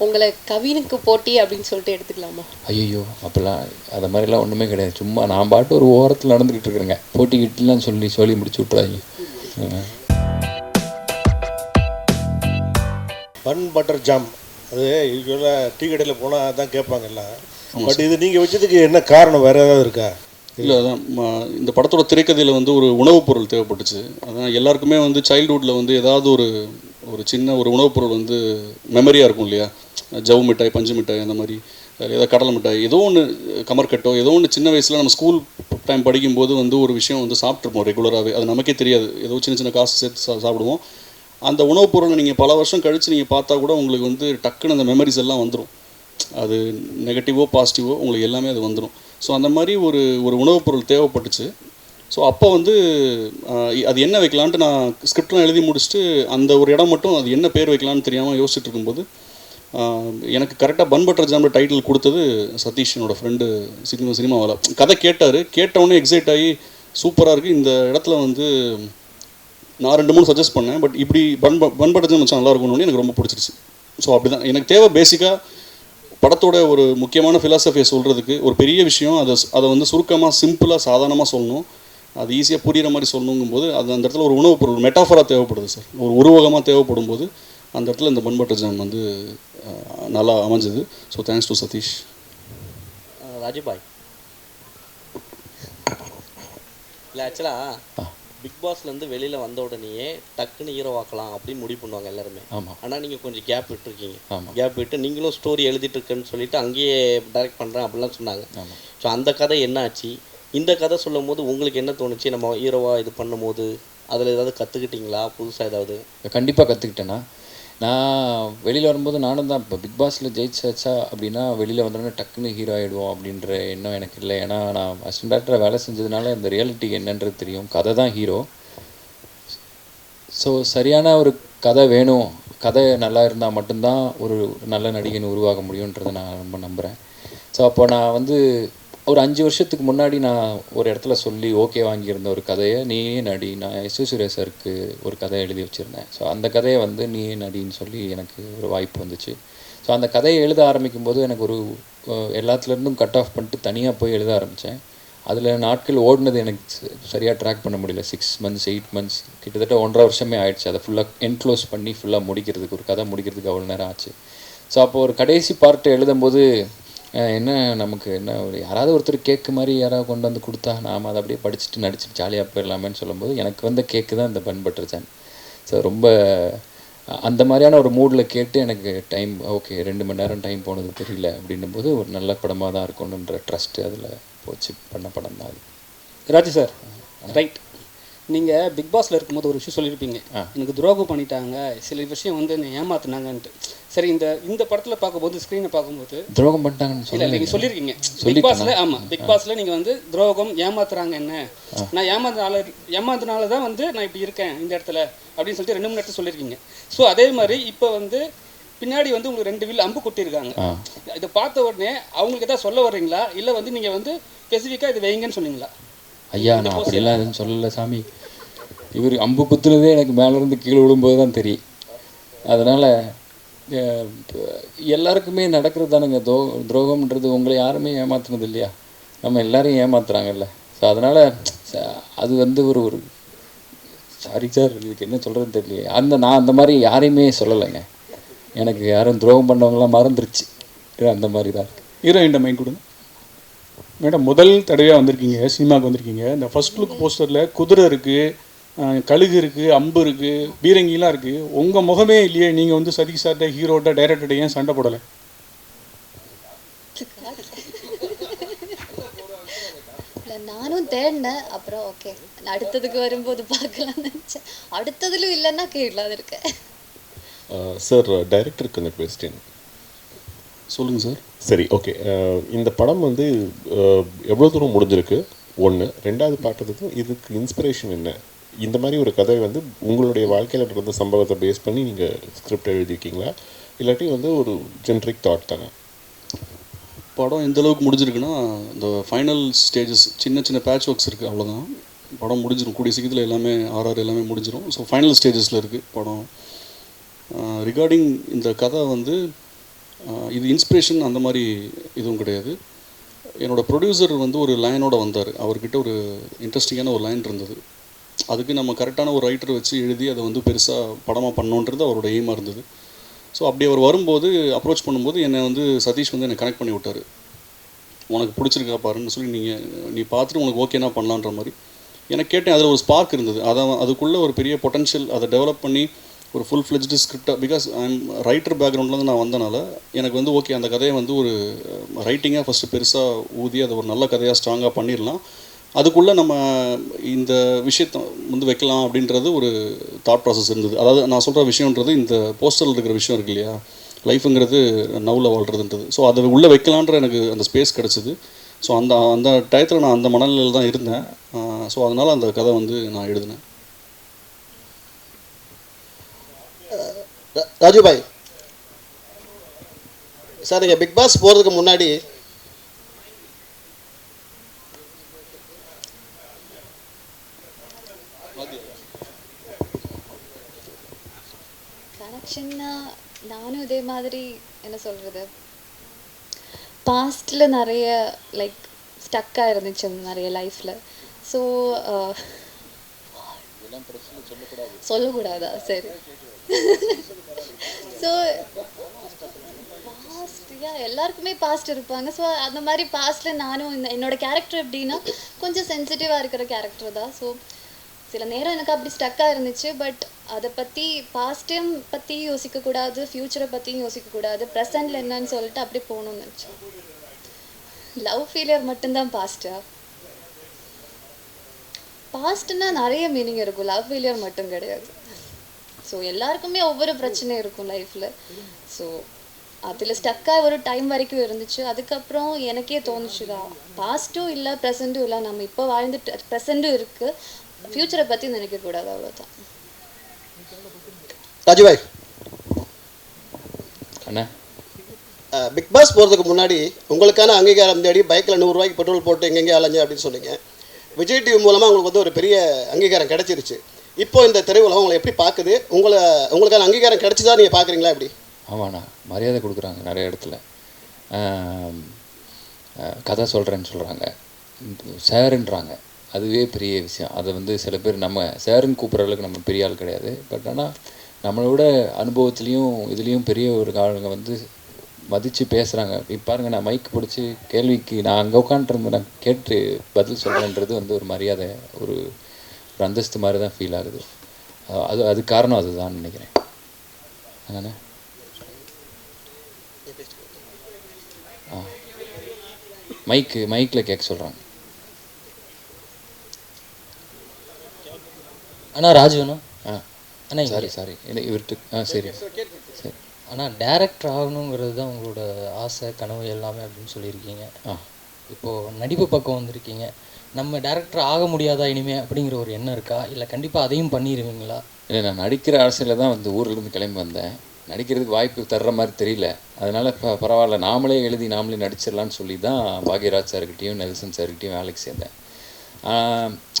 உங்களை கவினுக்கு போட்டி அப்படின்னு சொல்லிட்டு எடுத்துக்கலாமா? ஐயோ அப்போல்லாம் அது மாதிரிலாம் ஒன்றுமே கிடையாது. சும்மா நான் பாட்டு ஒரு ஓரத்தில் நடந்துக்கிட்டு இருக்கிறேங்க. போட்டி கிட்டலாம் சொல்லி சொல்லி முடிச்சு விட்றாங்க பன் பட்டர் ஜாம் அது யூஸ்வலாக டீ கடையில் போனால் அதான் கேட்பாங்க எல்லாம். பட் இது நீங்கள் வச்சதுக்கு என்ன காரணம்? வேறு ஏதாவது இருக்கா? இல்லை அதான் இந்த படத்தோட திரைக்கதையில் வந்து ஒரு உணவுப் பொருள் தேவைப்பட்டுச்சு. அதான் எல்லாருக்குமே வந்து சைல்ட்ஹுட்டில் வந்து ஏதாவது ஒரு ஒரு சின்ன ஒரு உணவுப் பொருள் வந்து மெமரியாக இருக்கும் இல்லையா? ஜவு மிட்டாய் பஞ்சு மிட்டாய் அந்த மாதிரி ஏதாவது கடலை மிட்டாய் ஏதோ ஒன்று கமர்கட்டோ ஏதோ ஒன்று சின்ன வயசில் நம்ம ஸ்கூல் டைம் படிக்கும்போது வந்து ஒரு விஷயம் வந்து சாப்பிட்ருப்போம் ரெகுலராகவே அது நமக்கே தெரியாது. ஏதோ சின்ன சின்ன காசு சேர்த்து சா சாப்பிடுவோம். அந்த உணவுப் பொருளை நீங்கள் பல வருஷம் கழித்து நீங்கள் பார்த்தா கூட உங்களுக்கு வந்து டக்குன்னு அந்த மெமரிஸ் எல்லாம் வந்துடும் அது நெகட்டிவோ பாசிட்டிவோ உங்களுக்கு எல்லாமே அது வந்துடும் ஸோ அந்த மாதிரி ஒரு ஒரு உணவுப் பொருள் தேவைப்பட்டுச்சு. ஸோ அப்போ வந்து அது என்ன வைக்கலான்ட்டு நான் ஸ்கிரிப்ட்லாம் எழுதி முடிச்சுட்டு அந்த ஒரு இடம் மட்டும் அது என்ன பேர் வைக்கலான்னு தெரியாமல் யோசிச்சுட்டு இருக்கும்போது எனக்கு கரெக்டாக பன் பட்டர் ஜாம்பில் டைட்டில் கொடுத்தது சதீஷ் என்னோடய ஃப்ரெண்டு சினிமா சினிமாவில். கதை கேட்டார். கேட்டவுடனே எக்ஸைட் ஆகி சூப்பராக இருக்குது இந்த இடத்துல வந்து நான் ரெண்டு மூணு சஜஸ்ட் பண்ணேன். பட் இப்படி பன் ப- பன் பட்டர் ஜாம் வச்சா நல்லா இருக்கும்னு எனக்கு ரொம்ப பிடிச்சிருச்சு. ஸோ அப்படி தான் எனக்கு தேவை பேசிக்காக படத்தோட ஒரு முக்கியமான ஃபிலாசபியை சொல்கிறதுக்கு ஒரு பெரிய விஷயம். அதை அதை வந்து சுருக்கமாக சிம்பிளாக சாதாரணமாக சொல்லணும். அது ஈஸியாக புரிகிற மாதிரி சொல்லணுங்கும்போது அது அந்த இடத்துல ஒரு உணவு பொருள் மெட்டாஃபராக தேவைப்படுது சார் ஒரு உருவகமாக தேவைப்படும் போது அந்த இடத்துல இந்த பன் பட்டர் ஜாம் வந்து நல்லா அமைஞ்சது. So thanks to Satish Rajubhai. இல்லை ஆக்சுவலாக பிக் பாஸ்லேருந்து வெளியில் வந்த உடனேயே டக்குன்னு ஹீரோவாக்கலாம் அப்படின்னு முடிவு பண்ணுவாங்க எல்லாருமே. ஆமாம் ஆனால் நீங்கள் கொஞ்சம் கேப் விட்டுருக்கீங்க. ஆமாம் கேப் விட்டு நீங்களும் ஸ்டோரி எழுதிட்டு இருக்கேன்னு சொல்லிட்டு அங்கேயே டைரக்ட் பண்ணுறேன் அப்படிலாம் சொன்னாங்க. ஸோ அந்த கதை என்ன ஆச்சு? இந்த கதை சொல்லும் போது உங்களுக்கு என்ன தோணுச்சு? நம்ம ஹீரோவாக இது பண்ணும்போது? அதில் ஏதாவது கற்றுக்கிட்டீங்களா புதுசாக ஏதாவது? கண்டிப்பாக கற்றுக்கிட்டேன்னா நான் வெளியில் வரும்போது நானும் தான் இப்போ பிக் பாஸில் ஜெயிச்சாச்சா அப்படின்னா வெளியில் வந்தோடனே டக்குன்னு ஹீரோ ஆகிடுவோம் அப்படின்ற எண்ணம் எனக்கு இல்லை. ஏன்னா நான் அசிஸ்டன்ட் டேரக்டராக வேலை செஞ்சதுனால அந்த ரியாலிட்டி என்னன்றது தெரியும். கதை தான் ஹீரோ ஸோ சரியான ஒரு கதை வேணும். கதை நல்லா இருந்தால் மட்டும்தான் ஒரு நல்ல நடிகன் உருவாக முடியுன்றதை நான் ரொம்ப நம்புகிறேன் ஸோ அப்போ நான் வந்து ஒரு அஞ்சு வருஷத்துக்கு முன்னாடி நான் ஒரு இடத்துல சொல்லி ஓகே வாங்கியிருந்த ஒரு கதையை நீயே நடி. நான் எஸ் சுரேசருக்கு ஒரு கதை எழுதி வச்சுருந்தேன். ஸோ அந்த கதையை வந்து நீயே நடின்னு சொல்லி எனக்கு ஒரு வாய்ப்பு வந்துச்சு. ஸோ அந்த கதையை எழுத ஆரம்பிக்கும் போது எனக்கு ஒரு எல்லாத்துலேருந்தும் கட் ஆஃப் பண்ணிட்டு தனியாக போய் எழுத ஆரம்பித்தேன் அதில் நாட்கள் ஓடினது எனக்கு சரியாக ட்ராக் பண்ண முடியல. சிக்ஸ் மந்த்ஸ் எயிட் மந்த்ஸ் கிட்டத்தட்ட ஒன்றரை வருஷமே ஆயிடுச்சு. அதை ஃபுல்லாக என்க்ளோஸ் பண்ணி ஃபுல்லாக முடிக்கிறதுக்கு ஒரு கதை முடிக்கிறதுக்கு அவ்வளோ நேரம் ஆச்சு. ஸோ அப்போது ஒரு கடைசி பார்ட்டு எழுதும்போது என்ன நமக்கு என்ன ஒரு யாராவது ஒருத்தர் கேக்கு மாதிரி யாராவது கொண்டு வந்து கொடுத்தா நாம் அதை அப்படியே படிச்சுட்டு நடிச்சுட்டு ஜாலியாக போயிடலாமேன்னு சொல்லும்போது எனக்கு வந்த கேக்கு தான் இந்த பன் பட்டர் ஸோ ரொம்ப அந்த மாதிரியான ஒரு மூடில் கேட்டு எனக்கு டைம் ஓகே ரெண்டு மணி நேரம் டைம் போனது தெரியல அப்படின்னும் போது ஒரு நல்ல படமாக தான் இருக்கணுன்ற ட்ரஸ்ட்டு அதில் போச்சு பண்ண படம் தான் அது. ராஜு சார் ரைட் நீங்கள் பிக் பாஸில் இருக்கும்போது ஒரு விஷயம் சொல்லியிருப்பீங்க. எனக்கு துரோகம் பண்ணிட்டாங்க சில விஷயம் வந்து என்னை ஏமாத்துனாங்கன்ட்டு. சரி இந்த இந்த படத்தில் பார்க்கும்போது ஸ்க்ரீனை பார்க்கும்போது துரோகம் பண்ணிட்டாங்கன்னு சொல்லலை நீங்கள் சொல்லியிருக்கீங்க. பிக்? பாஸில் ஆமாம் பிக் பாஸில் நீங்கள் வந்து துரோகம் ஏமாத்துறாங்க என்ன? நான் ஏமாந்தனால ஏமாந்தனால தான் வந்து நான் இப்படி இருக்கேன் இந்த இடத்துல அப்படின்னு சொல்லிட்டு ரெண்டு மூணு இடத்துல சொல்லியிருக்கீங்க. ஸோ அதே மாதிரி இப்போ வந்து பின்னாடி வந்து உங்களுக்கு ரெண்டு வில் அம்பு கொட்டியிருக்காங்க. இதை பார்த்த உடனே அவங்களுக்கு எதாவது சொல்ல வர்றீங்களா? இல்லை வந்து நீங்கள் வந்து ஸ்பெசிஃபிக்காக இது வைங்கன்னு சொன்னீங்களா? ஐயா நான் அப்படிலாம் எதுவும் சொல்லலை சாமி. இவர் அம்பு குத்துனதே எனக்கு மேலேருந்து கீழே விழும்போது தான் தெரியும். அதனால் எல்லாருக்குமே நடக்கிறது தானுங்க. தோ துரோகம்ன்றது உங்களை யாருமே ஏமாத்துனது இல்லையா? நம்ம எல்லாரையும் ஏமாத்துறாங்கல்ல. ஸோ அதனால் அது வந்து ஒரு ஒரு சாரி சார் இதுக்கு என்ன சொல்கிறதுன்னு தெரியலையே. அந்த நான் அந்த மாதிரி யாரையுமே சொல்லலைங்க. எனக்கு யாரும் துரோகம் பண்ணவங்களாம் மறந்துருச்சு. அந்த மாதிரி தான் இருக்குது ஹீரோயின் மைக் கொடுங்க. மேடம் முதல் தடவையாக வந்திருக்கீங்க சினிமாவுக்கு வந்திருக்கீங்க. இந்த ஃபர்ஸ்ட் லுக் போஸ்டரில் குதிரை இருக்குது கழுகு இருக்குது அம்பு இருக்குது பீரங்கிலாம் இருக்குது உங்கள் முகமே இல்லையே நீங்கள் வந்து சதீஷ் சார்ட்ட ஹீரோட்ட டைரக்டர்கிட்ட ஏன் சண்டை போடலை? நானும் தேடினேன். அப்புறம் ஓகே அடுத்ததுக்கு வரும்போது பார்க்கலாம்னு நினச்சேன். அடுத்ததுலும் இல்லைன்னா கேட்கலாம் இருக்கேன் சார் டைரக்டருக்கு அந்த கொஸ்டின் சொல்லுங்கள் சார். சரி ஓகே இந்த படம் வந்து எவ்வளோ தூரம் முடிஞ்சிருக்கு? ஒன்று ரெண்டாவது பார்த்ததுக்கு இதுக்கு இன்ஸ்பிரேஷன் என்ன? இந்த மாதிரி ஒரு கதை வந்து உங்களுடைய வாழ்க்கையில் நடந்த சம்பவத்தை பேஸ் பண்ணி நீங்கள் ஸ்கிரிப்ட் எழுதியிருக்கீங்களா? இல்லாட்டி வந்து ஒரு ஜென்ரிக் தாட் தானே? படம் எந்த அளவுக்கு முடிஞ்சிருக்குன்னா இந்த ஃபைனல் ஸ்டேஜஸ் சின்ன சின்ன பேட்ச் ஒர்க்ஸ் இருக்குது அவ்வளோதான் படம் முடிஞ்சிடும் கூடிய சீக்கிரத்தில் எல்லாமே ஆர்ஆர் எல்லாமே முடிஞ்சிடும் ஸோ ஃபைனல் ஸ்டேஜஸில் இருக்குது படம். ரிகார்டிங் இந்த கதை வந்து இது இன்ஸ்பிரேஷன் அந்த மாதிரி எதுவும் கிடையாது. என்னோடய ப்ரொடியூசர் வந்து ஒரு லைனோட வந்தார். அவர்கிட்ட ஒரு இன்ட்ரெஸ்டிங்கான ஒரு லைன் இருந்தது. அதுக்கு நம்ம கரெக்டான ஒரு ரைட்டர் வச்சு எழுதி அதை வந்து பெருசாக படமாக பண்ணோன்றது அவரோட எய்மாக இருந்தது. ஸோ அப்படி அவர் வரும்போது அப்ரோச் பண்ணும்போது என்னை வந்து சதீஷ் வந்து என்னை கனெக்ட் பண்ணி விட்டார். உனக்கு பிடிச்சிருக்கா பாருன்னு சொல்லி நீங்கள் நீ பார்த்துட்டு உனக்கு ஓகேனா பண்ணலான்ற மாதிரி. எனக்கு கேட்டேன். அதில் ஒரு ஸ்பார்க் இருந்தது. அதை அதுக்குள்ளே ஒரு பெரிய பொட்டன்ஷியல் அதை டெவலப் பண்ணி ஒரு ஃபுல் ஃப்ளெஜ்டு ஸ்கிரிப்டாக பிகாஸ் ஐம் ரைட்டர் பேக்ரவுண்ட்லேருந்து நான் வந்தனால எனக்கு வந்து ஓகே அந்த கதையை வந்து ஒரு ரைட்டிங்காக ஃபஸ்ட்டு பெருசாக ஊதி அதை ஒரு நல்ல கதையாக ஸ்ட்ராங்காக பண்ணிடலாம். அதுக்குள்ளே நம்ம இந்த விஷயத்தை வந்து வைக்கலாம் அப்படின்றது ஒரு தாட் ப்ராசஸ் இருந்தது. அதாவது நான் சொல்கிற விஷயன்றது இந்த போஸ்டரில் இருக்கிற விஷயம் இருக்கு இல்லையா? லைஃபுங்கிறது நவ்வில் வாழ்கிறதுன்றது ஸோ அதை உள்ளே வைக்கலான்ற எனக்கு அந்த ஸ்பேஸ் கிடச்சிது. ஸோ அந்த அந்த டயத்தில் நான் அந்த மனநிலையில் தான் இருந்தேன். ஸோ அதனால் அந்த கதை வந்து நான் எழுதினேன். ராஜுபாய். சார் நீங்கள் பிக் பாஸ் போகிறதுக்கு முன்னாடி கனெக்ஷன்னா நானும் இதே மாதிரி என்ன சொல்கிறது பாஸ்டில் நிறைய லைக் ஸ்டக்காக இருந்துச்சு நிறைய லைஃப்பில் ஸோ uh, சொல்லக்கூடாதா. சரி. ஸோ பாஸ்ட் யா எல்லாருக்குமே பாஸ்ட் இருப்பாங்க. ஸோ அந்த மாதிரி பாஸ்ட்டில் நானும் இந்த என்னோட கேரக்டர் எப்படின்னா கொஞ்சம் சென்சிட்டிவாக இருக்கிற கேரக்டர் தான். ஸோ சில நேரம் எனக்கு அப்படி ஸ்டக்காக இருந்துச்சு. பட் அதை பற்றி பாஸ்டையும் பற்றி யோசிக்கக்கூடாது ஃப்யூச்சரை பற்றியும் யோசிக்கக்கூடாது. ப்ரெசண்டில் என்னன்னு சொல்லிட்டு அப்படி போகணும்னு நினச்சேன். லவ் ஃபெயிலியர் மட்டும்தான் பாஸ்டா பாஸ்ட்னா நிறைய மீனிங் இருக்கும். லவ் ஃபெயிலியர் மட்டும் கிடையாது. ஸோ எல்லாருக்குமே ஒவ்வொரு பிரச்சனை இருக்கும் லைஃப்பில் ஸோ அதில் ஸ்டக்காக ஒரு டைம் வரைக்கும் இருந்துச்சு. அதுக்கப்புறம் எனக்கே தோணுச்சுதான் பாஸ்ட்டும் இல்லை ப்ரெசண்ட்டும் இல்லை. நம்ம இப்போ வாழ்ந்துட்டு ப்ரெசண்ட்டும் இருக்குது ஃப்யூச்சரை பற்றி நினைக்கக்கூடாது அவ்வளோதான் ராஜுபாய் அண்ணா. பிக் பாஸ் போகிறதுக்கு முன்னாடி உங்களுக்கான அங்கீகாரம் தேடி பைக்கில் நூறுரூவாய்க்கு பெட்ரோல் போட்டு எங்கெங்கே அலைஞ்சு அப்படின்னு சொன்னீங்க. விஜய் டிவி மூலமாக உங்களுக்கு வந்து ஒரு பெரிய அங்கீகாரம் கிடைச்சிருச்சு. இப்போ இந்த திரையுலகம் உங்களை எப்படி பார்க்குது உங்களை உங்களுக்கான அங்கீகாரம் கிடைச்சதா நீங்கள் பார்க்குறீங்களா எப்படி? ஆமாண்ணா மரியாதை கொடுக்குறாங்க நிறைய இடத்துல. கதை சொல்கிறேன்னு சொல்கிறாங்க சாருன்றாங்க. அதுவே பெரிய விஷயம். அதை வந்து சில பேர் நம்ம சாருன்னு கூப்பிட்ற அளவுக்கு நம்ம பெரிய ஆள் கிடையாது. பட் ஆனால் நம்மளோட அனுபவத்துலேயும் இதுலேயும் பெரிய ஒரு ஆளுங்க வந்து மதித்து பேசுகிறாங்க இப்போ பாருங்க நான் மைக் பிடிச்சி கேள்விக்கு நான் அங்கே உட்காந்துருந்து நான் கேட்டு பதில் சொல்கிறேன்றது வந்து ஒரு மரியாதை ஒரு ஒரு அந்தஸ்து மாதிரி தான் ஃபீல் ஆகுது. அது அது காரணம் அதுதான் நினைக்கிறேன். அதானே? ஆ. மைக்கு மைக்கில் கேட்க சொல்கிறாங்க அண்ணா ராஜுண்ணா ஆ. அண்ணா சாரி சாரி இல்லை இவர்கிட்ட ஆ சரி. சரி. அண்ணா டேரக்டர் ஆகணுங்கிறது தான் உங்களோட ஆசை கனவு எல்லாமே அப்படின்னு சொல்லியிருக்கீங்க. ஆ. இப்போது நடிப்பு பக்கம் வந்திருக்கீங்க. நம்ம டேரக்டர் ஆக முடியாதா இனிமே அப்படிங்கிற ஒரு எண்ணம் இருக்கா? இல்லை கண்டிப்பாக அதையும் பண்ணிடுவீங்களா இல்லை நான் நடிக்கிற அரசியலில் தான் வந்து ஊர்லேருந்து கிளம்பி வந்தேன். நடிக்கிறதுக்கு வாய்ப்பு தர்ற மாதிரி தெரியல. அதனால் இப்போ பரவாயில்ல. நாமளே எழுதி நாமளே நடிச்சிடலான்னு சொல்லி தான் பாக்யராஜ் சார்கிட்டையும் நெல்சன் சார்கிட்டையும் வேலைக்கு சேர்ந்தேன்.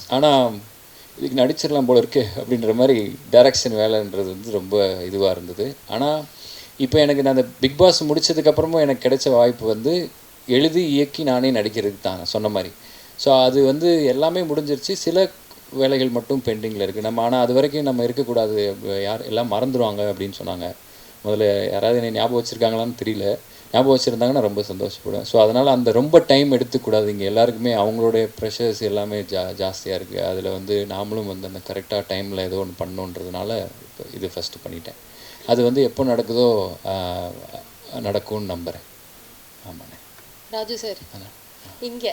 ஆனால் இதுக்கு நடிச்சிடலாம் போல இருக்கே அப்படின்ற மாதிரி டைரக்ஷன் வேலைன்றது வந்து ரொம்ப இதுவாக இருந்தது. ஆனால் இப்போ எனக்கு நான் அந்த பிக் பாஸ் முடிச்சதுக்கப்புறமும் எனக்கு கிடைச்ச வாய்ப்பு வந்து எழுதி இயக்கி நானே நடிக்கிறதுக்கு தான் சொன்ன மாதிரி. ஸோ அது வந்து எல்லாமே முடிஞ்சிருச்சு. சில வேலைகள் மட்டும் பெண்டிங்கில் இருக்குது நம்ம ஆனால் அது வரைக்கும் நம்ம இருக்கக்கூடாது. யார் எல்லாம் மறந்துடுவாங்க அப்படின்னு சொன்னாங்க. முதல்ல யாராவது என்னை ஞாபகம் வச்சுருக்காங்களான்னு தெரியல. ஞாபகம் வச்சுருந்தாங்கன்னா ரொம்ப சந்தோஷப்படுவேன். ஸோ அதனால் அந்த ரொம்ப டைம் எடுத்துக்கூடாது. இங்கே எல்லாருக்குமே அவங்களுடைய ப்ரெஷர்ஸ் எல்லாமே ஜா ஜாஸ்தியாக இருக்குது அதில் வந்து நாமளும் வந்து அந்த கரெக்டாக டைமில் ஏதோ ஒன்று பண்ணணுன்றதுனால இப்போ இது ஃபஸ்ட்டு பண்ணிட்டேன். அது வந்து எப்போ நடக்குதோ நடக்கும்னு நம்புகிறேன் ஆமாண்ணே. ராஜு சார் இங்கே.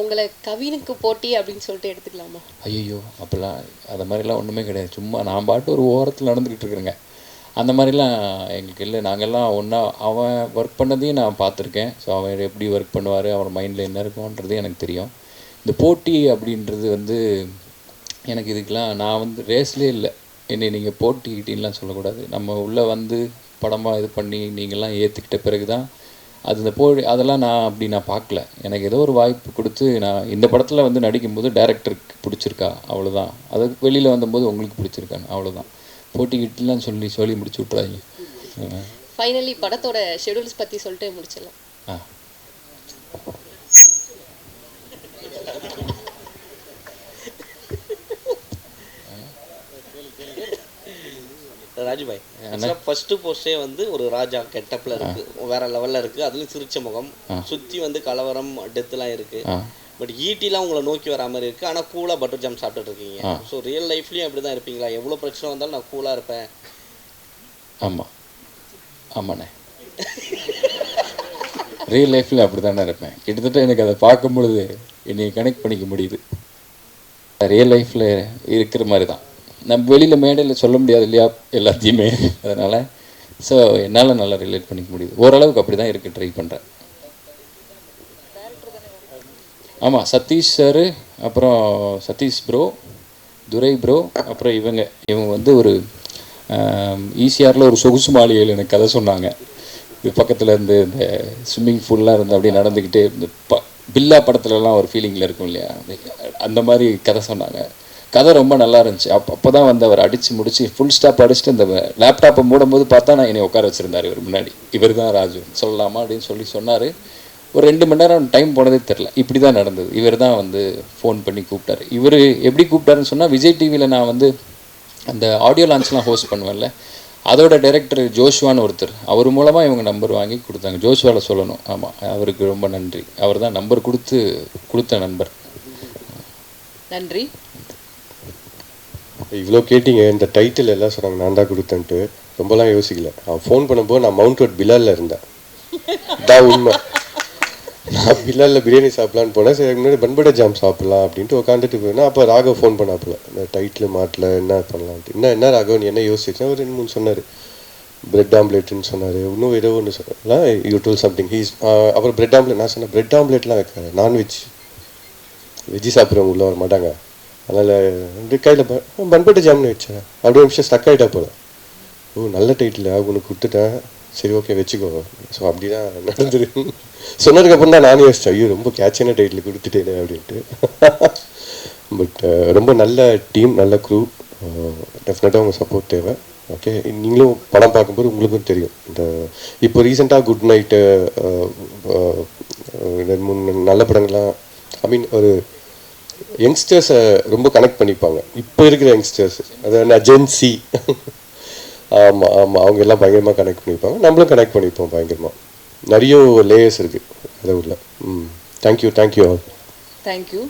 உங்களை கவினுக்கு போட்டி அப்படின்னு சொல்லிட்டு எடுத்துக்கலாமா? ஐயோ அப்போல்லாம் அது மாதிரிலாம் ஒன்றுமே கிடையாது. சும்மா நான் பாட்டு ஒரு ஓரத்தில் நடந்துக்கிட்டு இருக்கிறேங்க. அந்த மாதிரிலாம் எங்களுக்கு இல்லை. நாங்கள்லாம் ஒன்றா அவன் ஒர்க் பண்ணதையும் நான் பார்த்துருக்கேன். ஸோ அவன் எப்படி ஒர்க் பண்ணுவார் அவன் மைண்டில் என்ன இருக்கும்ன்றது எனக்கு தெரியும். இந்த போட்டி அப்படின்றது வந்து எனக்கு இதுக்கெலாம் நான் வந்து ரேஸ்லேயே இல்லை. என்னை நீங்கள் போட்டிக்கிட்டீங்கலாம் சொல்லக்கூடாது. நம்ம உள்ளே வந்து படமாக இது பண்ணி நீங்கள்லாம் ஏற்றுக்கிட்ட பிறகு தான் அது இந்த போ அதெல்லாம் நான் அப்படி நான் பார்க்கல. எனக்கு ஏதோ ஒரு வாய்ப்பு கொடுத்து நான் இந்த படத்தில் வந்து நடிக்கும்போது டேரக்டருக்கு பிடிச்சிருக்கா அவ்வளோதான் அது வெளியில் வந்தபோது உங்களுக்கு பிடிச்சிருக்கான்னு அவ்வளோதான் போட்டிக்கிட்டுலாம் சொல்லி சொல்லி முடிச்சு விட்றாங்க ஃபைனலி படத்தோட ஷெடியூல்ஸ் பற்றி சொல்லிட்டு முடிச்சிடலாம். ஆ. ராஜுபாய் ஆக்சுவலாக ஃபஸ்ட்டு போஸ்டே வந்து ஒரு ராஜா கெட்டப்பில் இருக்கு. வேற லெவலில் இருக்கு. அதுலயும் சிரிச்ச முகம். சுற்றி வந்து கலவரம் டெத்துலாம் இருக்கு. பட் ஈட்டிலாம் உங்களை நோக்கி வரா மாதிரி இருக்கு. ஆனால் கூலாக பட்டர் ஜாம் சாப்பிட்டுட்டு இருக்கீங்க. ஸோ ரியல் லைஃப்லேயும் அப்படி தான் இருப்பீங்களா? எவ்வளோ பிரச்சனை வந்தாலும் நான் கூலாக இருப்பேன். ஆமாம் ஆமாண்ணே. ரியல் லைஃப்பில் அப்படி தானே இருப்பேன். கிட்டத்தட்ட எனக்கு அதை பார்க்கும் பொழுது என்னை கனெக்ட் பண்ணிக்க முடியுது. ரியல் லைஃப்பில் இருக்கிற மாதிரி தான் நம்ம வெளியில் மேடையில் சொல்ல முடியாது இல்லையா? எல்லாத்தையுமே. அதனால் ஸோ என்னால் நல்லா ரிலேட் பண்ணிக்க முடியுது. ஓரளவுக்கு அப்படி தான் இருக்குது ட்ரை பண்ணுறேன் ஆமாம் சதீஷ் சார் அப்புறம் சதீஷ் ப்ரோ துரை ப்ரோ அப்புறம் இவங்க. இவங்க வந்து ஒரு ஈசிஆரில் ஒரு சொகுசு மாளிகையில் எனக்கு கதை சொன்னாங்க. இது பக்கத்தில் இருந்து இந்த ஸ்விம்மிங் ஃபூல்லாம் இருந்து அப்படியே நடந்துக்கிட்டே இந்த ப பில்லா படத்துலலாம் ஒரு ஃபீலிங்கில் இருக்கும் இல்லையா? அந்த மாதிரி கதை சொன்னாங்க. கதை ரொம்ப நல்லா இருந்துச்சு. அப்போ அப்போ தான் வந்து அவர் அடித்து முடிச்சு ஃபுல் ஸ்டாப் அடிச்சுட்டு இந்த லேப்டாப்பை மூடும்போது பார்த்தா நான் என்னை உட்கார வச்சுருந்தார் இவர் முன்னாடி. இவர் தான் ராஜு. சொல்லலாமா அப்படின்னு சொல்லி சொன்னார். ஒரு ரெண்டு மணி நேரம் டைம் போனதே தெரில இப்படி தான் நடந்தது. இவர் தான் வந்து ஃபோன் பண்ணி கூப்பிட்டாரு. இவர் எப்படி கூப்பிட்டாருன்னு சொன்னால் விஜய் டிவியில் நான் வந்து அந்த ஆடியோ லான்ச்லாம் ஹோஸ்ட் பண்ணுவேன்ல அதோட டைரக்டர் ஜோஷ்வான்னு ஒருத்தர். அவர் மூலமாக இவங்க நம்பர் வாங்கி கொடுத்தாங்க. ஜோஷ்வாவில் சொல்லணும். ஆமாம் அவருக்கு ரொம்ப நன்றி. அவர் தான் நம்பர் கொடுத்து கொடுத்த நண்பர். நன்றி. இவ்வளோ கேட்டீங்க இந்த டைட்டில் எல்லாம் சொன்னாங்க நான் தான் கொடுத்தேன்ட்டு. ரொம்பலாம் யோசிக்கல. அவன் ஃபோன் பண்ணும்போது நான் மவுண்ட் ரோட் பிலாலில் இருந்தேன். தான் உண்மை. நான் பிலாலில் பிரியாணி சாப்பிட்லான்னு போனேன். சரி முன்னாடி பண்பட ஜாம் சாப்பிட்லாம் அப்படின்ட்டு உட்காந்துட்டு போயிருந்தேன் அப்போ ராகவ் ஃபோன் பண்ணாப்புல. இந்த டைட்டில் மாட்டில் என்ன பண்ணலான்ட்டு என்ன என்ன ராகவ் நீ என்ன யோசிச்சேன் ஒரு ரெண்டு மூணு சொன்னார். பிரெட் ஆம்லேட்னு சொன்னார். இன்னும் ஏதோ ஒன்று சொன்னார். யூ டோல் சம்திங் ஹீஸ் அப்புறம் பிரெட் ஆம்லேட் நான் சொன்னேன் பிரெட் ஆம்லேட்லாம் வைக்காது. நான்வெஜ் வெஜ்ஜி சாப்பிட்றவங்க உள்ள வர மாட்டாங்க. அதனால் வந்து கையில் பண்பட்டு ஜாம்னு வச்சேன். அப்படியே நிமிஷம் ஸ்டக் ஆகிட்டா போல ஓ நல்ல டைட்டில் உனக்கு கொடுத்துட்டேன். சரி ஓகே வச்சுக்கோ. ஸோ அப்படி தான் நடந்தது சொன்னதுக்கப்புறம் தான் நானே யோசிச்சேன் ஐயோ ரொம்ப கேட்சான டைட்டில் கொடுத்துட்டேனே அப்படின்ட்டு. பட் ரொம்ப நல்ல டீம் நல்ல க்ரூ டெஃபினட்டாக உங்கள் சப்போர்ட் தேவை. ஓகே நீங்களும் படம் பார்க்கும்போது உங்களுக்கும் தெரியும். இந்த இப்போ ரீசெண்டாக குட் நைட்டு ரெண்டு மூணு நல்ல படங்கள்லாம் ஐ மீன் ஒரு யங்ஸ்டர்ஸை ரொம்ப கனெக்ட் பண்ணிப்பாங்க. இப்போ இருக்கிற யங்ஸ்டர்ஸ் அதாவது ஜென்சி ஆமாம் ஆமாம் அவங்க எல்லாம் பயங்கரமாக கனெக்ட் பண்ணிப்பாங்க. நம்மளும் கனெக்ட் பண்ணிப்போம் பயங்கரமாக நிறைய லேயர்ஸ் இருக்குது அதை உள்ள. ம். Thank you thank you all thank you